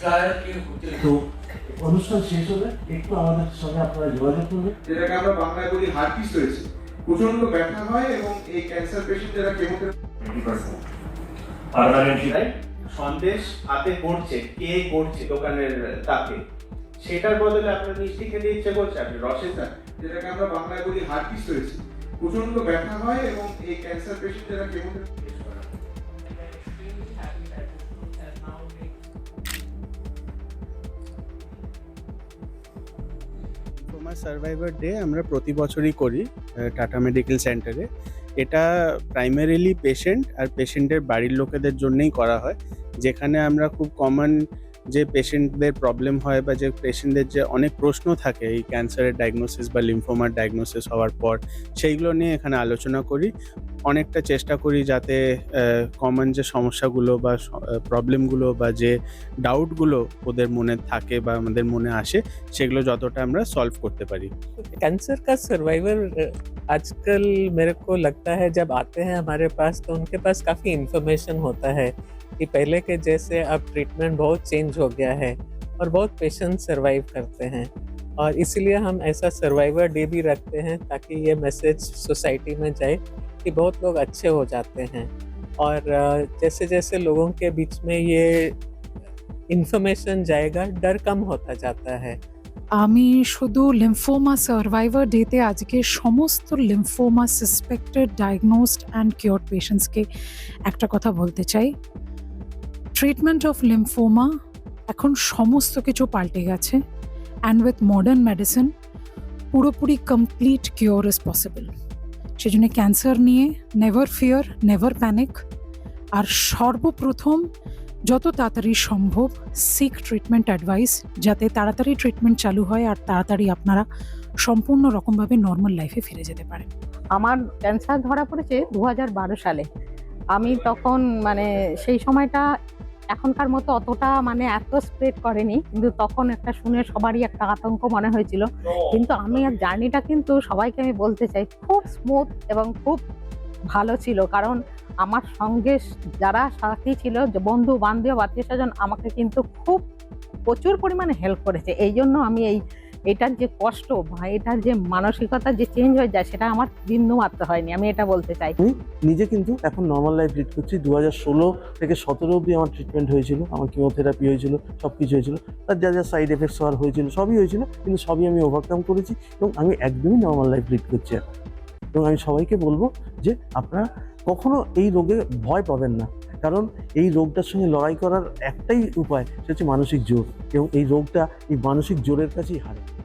ট্রায়ালকে তো অনুষ্ঠান শেষ হলে একটু আমাদের সঙ্গে আপনারা যোগাযোগ করবেন। যেটাকে আমরা বাংলায় বলি হার্টিস রয়েছে। প্রচণ্ড ব্যথা হয় এবং এই ক্যান্সার পেশেন্ট যারা কেমোথেরাপি সন্দেশ হাতে করছে কে করছে দোকানের তাকে? সেটার বদলে আপনার মিষ্টি খেতে ইচ্ছে করছে আপনি রসে সেটা যেটাকে আমরা বাংলায় বলি হার্টিস রয়েছে। প্রচণ্ড ব্যথা হয় এবং এই ক্যান্সার পেশেন্ট যারা কেমোথেরাপি লিম্ফোমা সার্ভাইভার ডে আমরা প্রতি বছরই করি টাটা মেডিকেল সেন্টারে এটা প্রাইমারিলি পেশেন্ট আর পেশেন্টের বাড়ির লোকেদের জন্যেই করা হয়, যেখানে আমরা খুব কমন যে পেশেন্টদের প্রবলেম হয় বা যে পেশেন্টদের যে অনেক প্রশ্ন থাকে এই ক্যান্সারের ডায়াগনোসিস বা লিম্ফোমার ডায়াগনোসিস হওয়ার পর সেইগুলো নিয়ে এখানে আলোচনা করি অনেকটা চেষ্টা করি যাতে কমন যে সমস্যাগুলো বা প্রবলেমগুলো বা যে ডাউটগুলো ওদের মনে থাকে বা আমাদের মনে আসে সেগুলো যতটা আমরা সলভ করতে পারি कैंसर का सर्वाइवर आजकल मेरे को लगता है जब आते हैं हमारे पास तो उनके पास काफ़ी इन्फॉर्मेशन होता है कि पहले के जैसे अब ट्रीटमेंट बहुत चेंज हो गया है और बहुत पेशेंट सर्वाइव करते हैं और इसीलिए हम ऐसा सर्वाइवर डे भी रखते हैं ताकि ये मैसेज सोसाइटी में जाए कि बहुत लोग अच्छे हो जाते हैं और अ, जैसे जैसे लोगों के बीच में ये इन्फॉर्मेशन जाएगा डर कम होता जाता है আমি শুধু লিম্ফোমা সার্ভাইভার ডেতে আজকে সমস্ত lymphoma suspected diagnosed and cure পেশেন্টসকে একটা কথা বলতে চাই ট্রিটমেন্ট অফ লিম্ফোমা এখন সমস্ত কিছু পাল্টে গেছে অ্যান্ড উইথ মডার্ন মেডিসিন পুরোপুরি কমপ্লিট কিওর ইজ পসিবল সেই সেজন্য ক্যান্সার নিয়ে নেভার ফিয়ার নেভার প্যানিক আর সর্বপ্রথম যত তাড়াতাড়ি সম্ভব সিক ট্রিটমেন্ট অ্যাডভাইস যাতে তাড়াতাড়ি ট্রিটমেন্ট চালু হয় আর তাড়াতাড়ি আপনারা সম্পূর্ণ রকমভাবে নর্মাল লাইফে ফিরে যেতে পারেন। আমার ক্যান্সার ধরা পড়েছে দু হাজার বারো সালে। আমি তখন মানে সেই সময়টা এখনকার মতো অতটা মানে এত স্প্রেড করেনি কিন্তু তখন একটা শুনে সবারই একটা আতঙ্ক মনে হয়েছিল। কিন্তু আমি আর জার্নিটা কিন্তু সবাইকে আমি বলতে চাই খুব স্মুথ এবং খুব ভালো ছিল। কারণ আমার সঙ্গে যারা সাথী ছিল যে বন্ধু বান্ধব আত্মীয় স্বজন আমাকে কিন্তু খুব প্রচুর পরিমাণে হেল্প করেছে। এই জন্য আমি এই এটার যে কষ্ট বা এটার যে মানসিকতা যে চেঞ্জ হয়ে যায়, সেটা আমার বিন্দু মাত্র হয়নি, আমি এটা বলতে চাই। নিজে কিন্তু এখন নর্মাল লাইফ লিড করছি। দু হাজার ষোলো থেকে সতেরো অবধি আমার ট্রিটমেন্ট হয়েছিল, আমার কিমোথেরাপি হয়েছিল সব কিছু হয়েছিল। তার যা যা সাইড এফেক্টস হওয়ার হয়েছিল, সবই হয়েছিল, কিন্তু সবই আমি ওভারকাম করেছি এবং আমি একদমই নর্মাল লাইফ লিড করছি এবং আমি সবাইকে বলব যে আপনারা কখনো এই রোগে ভয় পাবেন না। কারণ এই রোগটার সঙ্গে লড়াই করার একটাই উপায়, সেটা হচ্ছে মানসিক জোর। এবং এই রোগটা এই মানসিক জোরের কাছেই হারে।